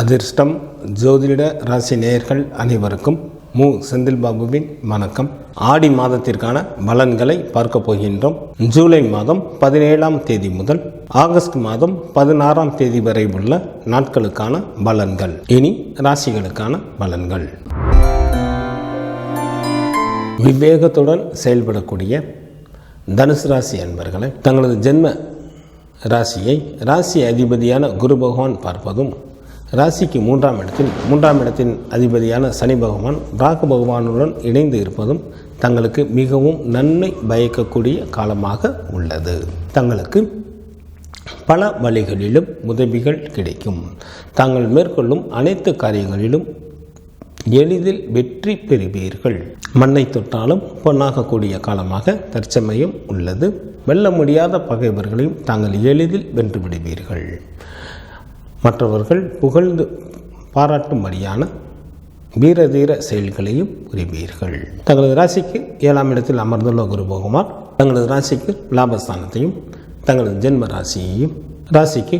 அதிர்ஷ்டம் ஜோதிட ராசி நேயர்கள் அனைவருக்கும் மு. செந்தில் பாபுவின் வணக்கம். ஆடி மாதத்திற்கான பலன்களை பார்க்க போகின்றோம். ஜூலை மாதம் பதினேழாம் தேதி முதல் ஆகஸ்ட் மாதம் பதினாறாம் தேதி வரை உள்ள நாட்களுக்கான பலன்கள். இனி ராசிகளுக்கான பலன்கள். விவேகத்துடன் செயல்படக்கூடிய தனுசு ராசி அன்பர்களை தங்களது ஜென்ம ராசியை ராசி அதிபதியான குரு பகவான் பார்ப்பதும் ராசிக்கு மூன்றாம் இடத்தில் மூன்றாம் இடத்தின் அதிபதியான சனி பகவான் ராகு பகவானுடன் இணைந்து இருப்பதும் தங்களுக்கு மிகவும் நன்மை பயக்கக்கூடிய காலமாக உள்ளது. தங்களுக்கு பல வழிகளிலும் உதவிகள் கிடைக்கும். தாங்கள் மேற்கொள்ளும் அனைத்து காரியங்களிலும் எளிதில் வெற்றி பெறுவீர்கள். மண்ணை தொட்டாலும் பொன்னாகக்கூடிய காலமாக தற்சமயம் உள்ளது. வெல்ல முடியாத பகைவர்களையும் தாங்கள் எளிதில் வென்று விடுவீர்கள். மற்றவர்கள் புகழ்ந்து பாராட்டும்படியான வீரதீர செயல்களையும் புரிவீர்கள். தங்களது ராசிக்கு ஏழாம் இடத்தில் அமர்ந்துள்ள குரு பகவான் தங்களது ராசிக்கு லாபஸ்தானத்தையும் தங்களது ஜென்ம ராசியையும் ராசிக்கு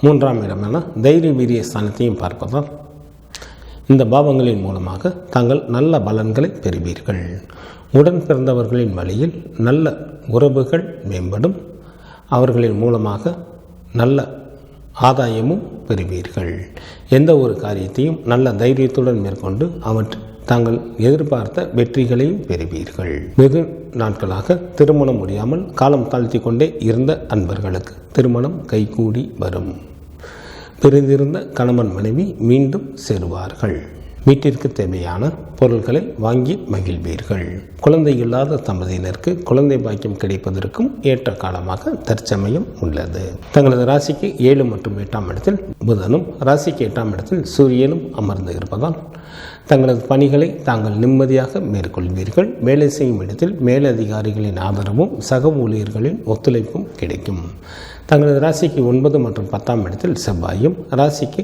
மூன்றாம் இடமான தைரிய வீரிய ஸ்தானத்தையும் பார்ப்பதால் இந்த பாவங்களின் மூலமாக தாங்கள் நல்ல பலன்களை பெறுவீர்கள். உடன் பிறந்தவர்களின் வழியில் நல்ல உறவுகள் மேம்படும். அவர்களின் மூலமாக நல்ல ஆதாயமும் பெறுவீர்கள். எந்த ஒரு காரியத்தையும் நல்ல தைரியத்துடன் மேற்கொண்டு அவற்றை தாங்கள் எதிர்பார்த்த வெற்றிகளையும் பெறுவீர்கள். வெகு நாட்களாக திருமணம் முடியாமல் காலம் தாழ்த்தி கொண்டே இருந்த அன்பர்களுக்கு திருமணம் கைகூடி வரும். பிரிந்திருந்த கணவன் மனைவி மீண்டும் சேருவார்கள். வீட்டிற்கு தேவையான பொருட்களை வாங்கி மகிழ்வீர்கள். குழந்தை இல்லாத தம்பதியினருக்கு குழந்தை பாக்கியம் கிடைப்பதற்கும் ஏற்ற காலமாக தற்சமயம் உள்ளது. தங்களது ராசிக்கு ஏழு மற்றும் எட்டாம் இடத்தில் புதனும் ராசிக்கு எட்டாம் இடத்தில் சூரியனும் அமர்ந்து இருப்பதால் தங்களது பணிகளை தாங்கள் நிம்மதியாக மேற்கொள்வீர்கள். வேலை செய்யும் இடத்தில் மேலதிகாரிகளின் ஆதரவும் சக ஊழியர்களின் ஒத்துழைப்பும் கிடைக்கும். தங்களது ராசிக்கு ஒன்பது மற்றும் பத்தாம் இடத்தில் செவ்வாயும் ராசிக்கு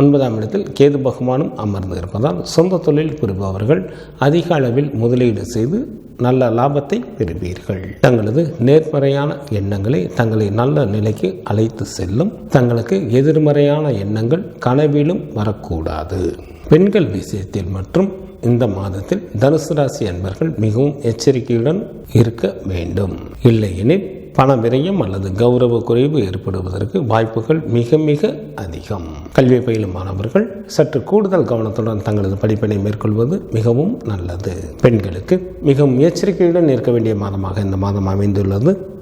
ஒன்பதாம் இடத்தில் கேது பகவானும் அமர்ந்து இருப்பதால் சொந்த தொழில் புரிபவர்கள் அதிக அளவில் முதலீடு செய்து நல்ல லாபத்தை பெறுவீர்கள். தங்களது நேர்மறையான எண்ணங்களை தங்களை நல்ல நிலைக்கு அழைத்து செல்லும் தங்களுக்கு எதிர்மறையான எண்ணங்கள் கனவிலும் வரக்கூடாது. பெண்கள் விஷயத்தில் மற்றும் இந்த மாதத்தில் தனுசு ராசி அன்பர்கள் மிகவும் எச்சரிக்கையுடன் இருக்க வேண்டும். இல்லையெனில் பண விரயம் அல்லது கௌரவ குறைவு ஏற்படுவதற்கு வாய்ப்புகள் மிக மிக அதிகம். கல்வி பயிலும் மாணவர்கள் சற்று கூடுதல் கவனத்துடன் தங்களது படிப்பினை மேற்கொள்வது மிகவும் நல்லது. பெண்களுக்கு மிகவும் எச்சரிக்கையுடன் இருக்க வேண்டிய மாதமாக இந்த மாதம் அமைந்துள்ளது.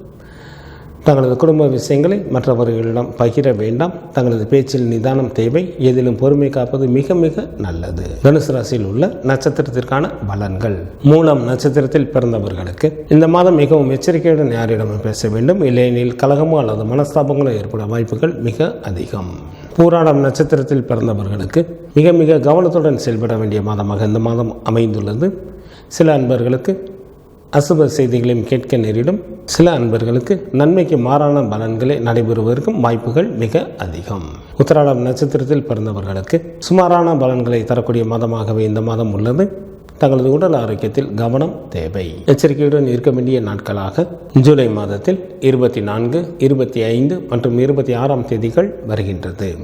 தங்களது குடும்ப விஷயங்களை மற்றவர்களிடம் பகிர வேண்டாம். தங்களது பேச்சில் நிதானம் தேவை. எதிலும் பொறுமை காப்பது மிக மிக நல்லது. தனுசு ராசியில் உள்ள நட்சத்திரத்திற்கான பலன்கள். மூலம் நட்சத்திரத்தில் பிறந்தவர்களுக்கு இந்த மாதம் மிகவும் எச்சரிக்கையுடன் யாரிடமும் பேச வேண்டும். இல்லையெனில் கலகமோ அல்லது மனஸ்தாபங்களோ ஏற்பட வாய்ப்புகள் மிக அதிகம். பூராடம் நட்சத்திரத்தில் பிறந்தவர்களுக்கு மிக மிக கவனத்துடன் செயல்பட வேண்டிய மாதமாக இந்த மாதம் அமைந்துள்ளது. சில அன்பர்களுக்கு அசுப செய்திகளையும் கேட்க நேரிடும். சில அன்பர்களுக்கு நன்மைக்கு மாறான பலன்களை நடைபெறுவதற்கும் வாய்ப்புகள் மிக அதிகம். உத்தராடம் நட்சத்திரத்தில் பிறந்தவர்களுக்கு சுமாரான பலன்களை தரக்கூடிய மாதமாகவே இந்த மாதம் உள்ளது. தங்களது உடல் ஆரோக்கியத்தில் கவனம் தேவை. எச்சரிக்கையுடன் இருக்க வேண்டிய நாட்களாக ஜூலை மாதத்தில் இருபத்தி நான்கு இருபத்தி ஐந்து மற்றும் இருபத்தி ஆறாம் தேதிகள் வருகின்றது.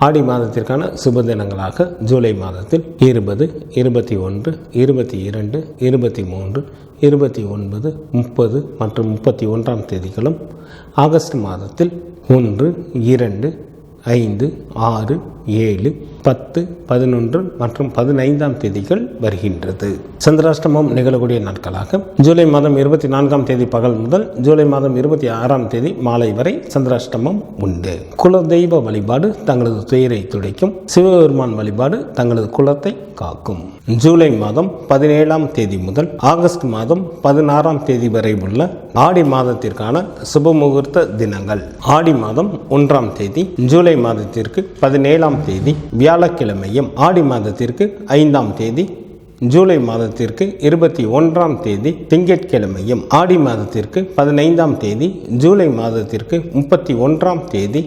ஆடி மாதத்திற்கான சுப தினங்களாக ஜூலை மாதத்தில் இருபது இருபத்தி ஒன்று இருபத்தி இரண்டு இருபத்தி மூன்று இருபத்தி ஒன்பது முப்பது மற்றும் முப்பத்தி ஒன்றாம் தேதிகளும் ஆகஸ்ட் மாதத்தில் ஒன்று இரண்டு ஐந்து ஆறு ஏழு பத்து பதினொன்று மற்றும் பதினைந்தாம் தேதிகள் வருகின்றது. சந்திராஷ்டமம் நிகழக்கூடிய நாட்களாக ஜூலை மாதம் இருபத்தி நான்காம் தேதி பகல் முதல் ஜூலை மாதம் இருபத்தி ஆறாம் தேதி மாலை வரை சந்திராஷ்டமம் உண்டு. குல தெய்வ வழிபாடு தங்களது துயரை துடைக்கும் சிவபெருமான் வழிபாடு தங்களது குலத்தை காக்கும். ஜூலை மாதம் பதினேழாம் தேதி முதல் ஆகஸ்ட் மாதம் பதினாறாம் தேதி வரை உள்ள ஆடி மாதத்திற்கான சுப முகூர்த்த தினங்கள். ஆடி மாதம் ஒன்றாம் தேதி ஜூலை மாதத்திற்கு பதினேழாம் தேதி வியாழக்கிழமையும் ஆடி மாதத்திற்கு ஐந்தாம் தேதி ஜூலை மாதத்திற்கு இருபத்தி ஒன்றாம் தேதி திங்கட்கிழமையும் ஆடி மாதத்திற்கு பதினைந்தாம் தேதி ஜூலை மாதத்திற்கு முப்பத்தி ஒன்றாம் தேதி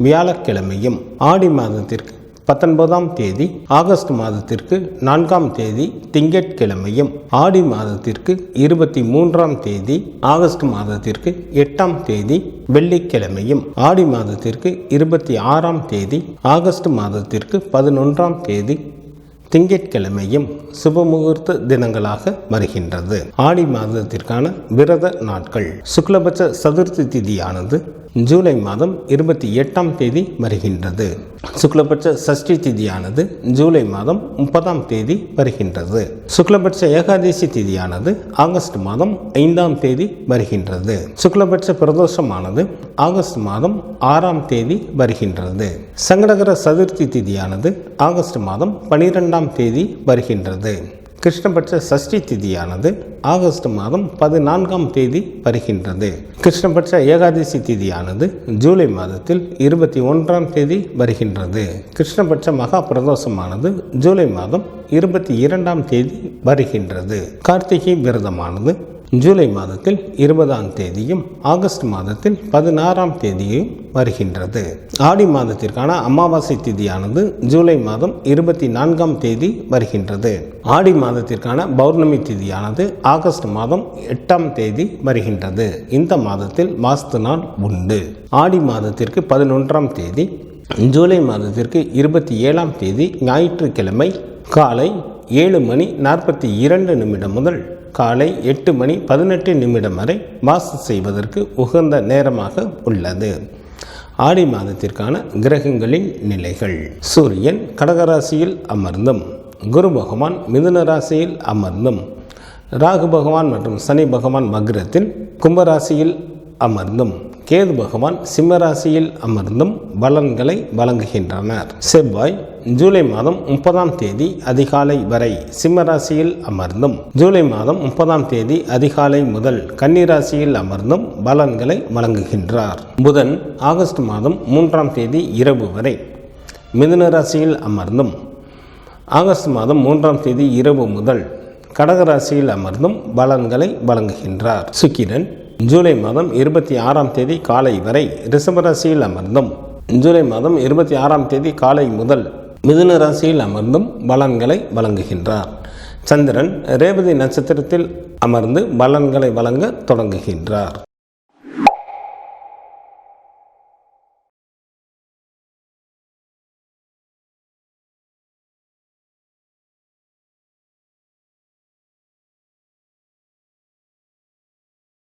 வியாழக்கிழமையும் ஆடி மாதத்திற்கு பத்தொன்பதாம் தேதி ஆகஸ்ட் மாதத்திற்கு நான்காம் தேதி திங்கட்கிழமையும் ஆடி மாதத்திற்கு இருபத்தி மூன்றாம் தேதி ஆகஸ்ட் மாதத்திற்கு எட்டாம் தேதி வெள்ளிக்கிழமையும் ஆடி மாதத்திற்கு இருபத்தி ஆறாம் தேதி ஆகஸ்ட் மாதத்திற்கு பதினொன்றாம் தேதி திங்கட்கிழமையும் சுபமுகூர்த்த தினங்களாக வருகின்றது. ஆடி மாதத்திற்கான விரத நாட்கள். சுக்லபட்ச சதுர்த்தி திதியானது ஜூலை மாதம் இருபத்தி எட்டாம் தேதி வருகின்றது. சுக்லபட்ச சஷ்டி திதியானது ஜூலை மாதம் முப்பதாம் தேதி வருகின்றது. சுக்லபட்ச ஏகாதசி திதியானது ஆகஸ்ட் மாதம் ஐந்தாம் தேதி வருகின்றது. சுக்லபட்ச பிரதோஷமானது ஆகஸ்ட் மாதம் ஆறாம் தேதி வருகின்றது. சங்கடகர சதுர்த்தி திதியானது ஆகஸ்ட் மாதம் பனிரெண்டாம் தேதி வருகின்றது. கிருஷ்ணபட்ச சஷ்டி திதியானது ஆகஸ்ட் மாதம் பதினான்காம் தேதி வருகின்றது. கிருஷ்ணபட்ச ஏகாதசி திதியானது ஜூலை மாதத்தில் இருபத்தி ஒன்றாம் தேதி வருகின்றது. கிருஷ்ணபட்ச மகா பிரதோஷமானது ஜூலை மாதம் இருபத்தி இரண்டாம் தேதி வருகின்றது. கார்த்திகை விரதமானது ஜூலை மாதத்தில் இருபதாம் தேதியும் ஆகஸ்ட் மாதத்தில் பதினாறாம் தேதியும் வருகின்றது. ஆடி மாதத்திற்கான அமாவாசை திதியானது ஜூலை மாதம் இருபத்தி நான்காம் தேதி வருகின்றது. ஆடி மாதத்திற்கான பௌர்ணமி திதியானது ஆகஸ்ட் மாதம் எட்டாம் தேதி வருகின்றது. இந்த மாதத்தில் வாஸ்து நாள் உண்டு. ஆடி மாதத்திற்கு பதினொன்றாம் தேதி ஜூலை மாதத்திற்கு இருபத்தி ஏழாம் தேதி ஞாயிற்றுக்கிழமை காலை ஏழு மணி நாற்பத்தி இரண்டு நிமிடம் முதல் காலை எட்டு மணி பதினெட்டு நிமிடம் வரை வாசு செய்வதற்கு உகந்த நேரமாக உள்ளது. ஆடி மாதத்திற்கான கிரகங்களின் நிலைகள். சூரியன் கடகராசியில் அமர்ந்தும் குரு பகவான் மிதுன ராசியில் அமர்ந்தும் ராகு பகவான் மற்றும் சனி பகவான் மக்ரத்தில் கும்பராசியில் அமர்ந்தும் கேது பகவான் சிம்மராசியில் அமர்ந்தும் பலன்களை வழங்குகின்றனர். செவ்வாய் ஜூலை மாதம் முப்பதாம் தேதி அதிகாலை வரை சிம்மராசியில் அமர்ந்தும் ஜூலை மாதம் முப்பதாம் தேதி அதிகாலை முதல் கன்னிராசியில் அமர்ந்தும் பலன்களை வழங்குகின்றார். புதன் ஆகஸ்ட் மாதம் மூன்றாம் தேதி இரவு வரை மிதுன ராசியில் அமர்ந்தும் ஆகஸ்ட் மாதம் மூன்றாம் தேதி இரவு முதல் கடகராசியில் அமர்ந்தும் பலன்களை வழங்குகின்றார். சுக்கிரன் ஜூலை மாதம் இருபத்தி ஆறாம் தேதி காலை வரை ரிஷபராசியில் அமர்ந்தும். ஜூலை மாதம் இருபத்தி ஆறாம் தேதி காலை முதல் மிதுன ராசியில் அமர்ந்தும் பலன்களை வழங்குகின்றார். சந்திரன் ரேவதி நட்சத்திரத்தில் அமர்ந்து பலன்களை வழங்க தொடங்குகின்றார்.